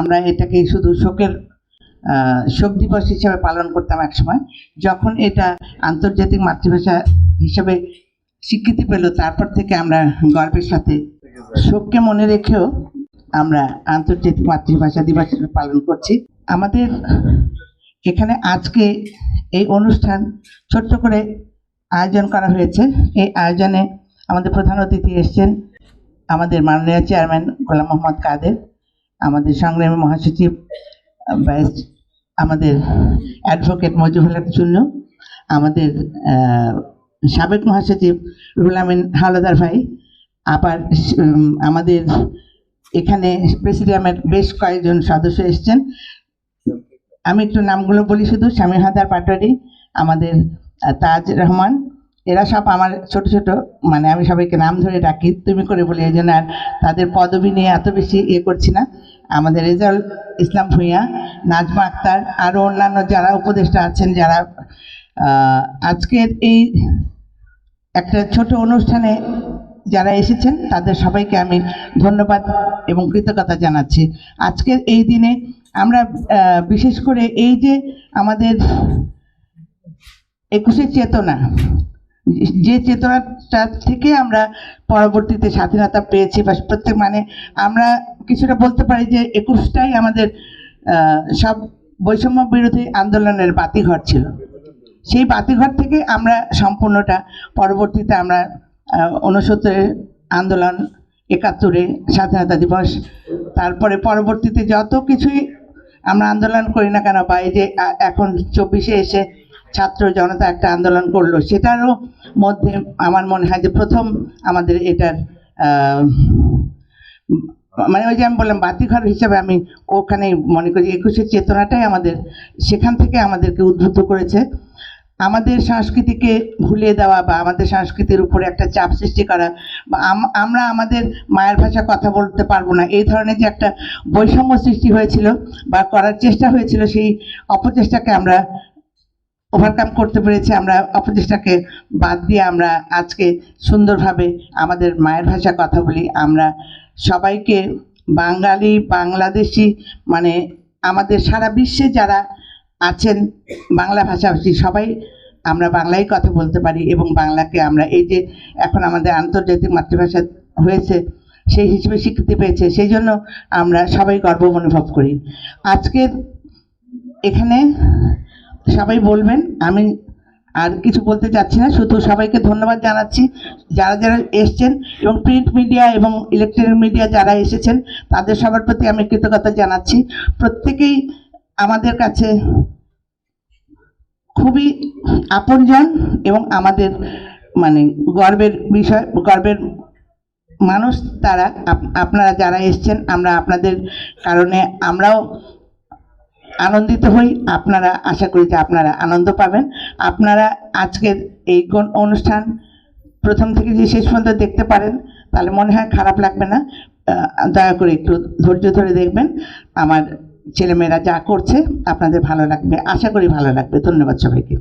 আমরা এটাকে শুধু শোকের শোক দিবস হিসেবে পালন করতাম একসময় যখন এটা আন্তর্জাতিক মাতৃভাষা হিসেবে স্বীকৃতি পেল, তারপর থেকে আমরা গর্বের সাথে শোককে মনে রেখেও আমরা আন্তর্জাতিক মাতৃভাষা দিবস পালন করছি। আমাদের এখানে আজকে এই অনুষ্ঠান ছোট্ট করে আয়োজন করা হয়েছে। এই আয়োজনে আমাদের প্রধান অতিথি এসছেন আমাদের মাননীয় চেয়ারম্যান গোলাম মোহাম্মদ কাদের। আমাদের সংগ্রামী মহাসচিব আমাদের অ্যাডভোকেট মজিবুল হক চুন্নু আমাদের সাবেক মহাসচিব রুহুল আমিন হাওলাদার ভাই, আবার আমাদের এখানে প্রেসিডিয়ামের বেশ কয়েকজন সদস্য এসছেন। আমি একটু নামগুলো বলি শুধু, স্বামী হাদার পাটোয়ারি, আমাদের তাজ রহমান, এরা সব আমার ছোট ছোট মানে আমি সবাইকে নাম ধরে ডাকি, তুমি করে বলি, এই জন্য আর তাদের পদবি নিয়ে এত বেশি ইয়ে করছি না। আমাদের রেজাউল ইসলাম ভূঁইয়া, নাজমা আক্তার আরও অন্যান্য যারা উপদেষ্টা আছেন, যারা আজকের এই একটা ছোট অনুষ্ঠানে যারা এসেছেন, তাদের সবাইকে আমি ধন্যবাদ এবং কৃতজ্ঞতা জানাচ্ছি। আজকের এই দিনে আমরা বিশেষ করে এই যে আমাদের একুশের চেতনা যে চেতনাটা থেকে আমরা পরবর্তীতে স্বাধীনতা পেয়েছি বা প্রত্যেক মানে আমরা কিছুটা বলতে পারি যে একুশটাই আমাদের সব বৈষম্য বিরোধী আন্দোলনের বাতিঘর ছিল। সেই বাতিঘর থেকে আমরা সম্পূর্ণটা পরবর্তীতে আমরা উনসত্তরে আন্দোলন একাত্তরে স্বাধীনতা দিবস, তারপরে পরবর্তীতে যত কিছুই আমরা আন্দোলন করি না কেন বা এই যে এখন চব্বিশে এসে ছাত্র জনতা একটা আন্দোলন করল। সেটারও মধ্যে আমার মনে হয় যে প্রথম আমাদের এটার মানে ওই যে আমি বললাম, বাতিঘর হিসেবে আমি ওখানে মনে করি একুশের চেতনাটাই আমাদের, সেখান থেকে আমাদেরকে উদ্বুদ্ধ করেছে। আমাদের সংস্কৃতিকে ভুলিয়ে দেওয়া বা আমাদের সংস্কৃতির উপরে একটা চাপ সৃষ্টি করা বা আম- আমরা আমাদের মায়ের ভাষা কথা বলতে পারব না। এই ধরনের যে একটা বৈষম্য সৃষ্টি হয়েছিল বা করার চেষ্টা হয়েছিল, সেই অপচেষ্টাকে আমরা ওভারকাম করতে পেরেছি, আমরা অপচেষ্টাকে বাদ দিয়ে আমরা আজকে সুন্দরভাবে আমাদের মায়ের ভাষা কথা বলি। আমরা সবাইকে বাঙালি, বাংলাদেশি মানে আমাদের সারা বিশ্বে যারা আছেন বাংলা ভাষাভাষী, সবাই আমরা বাংলায় কথা বলতে পারি এবং বাংলাকে আমরা এই যে এখন আমাদের আন্তর্জাতিক মাতৃভাষা হয়েছে, সেই হিসেবে স্বীকৃতি পেয়েছে, সেই জন্য আমরা সবাই গর্ব অনুভব করি। আজকের এখানে সবাই বলবেন, আমি আর কিছু বলতে চাচ্ছি না, শুধু সবাইকে ধন্যবাদ জানাচ্ছি। যারা যারা এসছেন, এবং প্রিন্ট মিডিয়া এবং ইলেকট্রনিক মিডিয়া যারা এসেছেন, তাদের সবার প্রতি আমি কৃতজ্ঞতা জানাচ্ছি। প্রত্যেকেই আমাদের কাছে খুবই আপনজন এবং আমাদের মানে গর্বের বিষয়, গর্বের মানুষ তারা আপনারা যারা এসছেন, আমরা আপনাদের কারণে আমরাও আনন্দিত হই। আপনারা, আশা করি যে আপনারা আনন্দ পাবেন। আপনারা আজকের এই কোন অনুষ্ঠান প্রথম থেকে যদি শেষ পর্যন্ত দেখতে পারেন, তাহলে মনে হয় খারাপ লাগবে না। দয়া করে একটু ধৈর্য ধরে দেখবেন। আমার ছেলেমেয়েরা যা করছে, আপনাদের ভালো লাগবে। আশা করি ভালো লাগবে। ধন্যবাদ সবাইকে।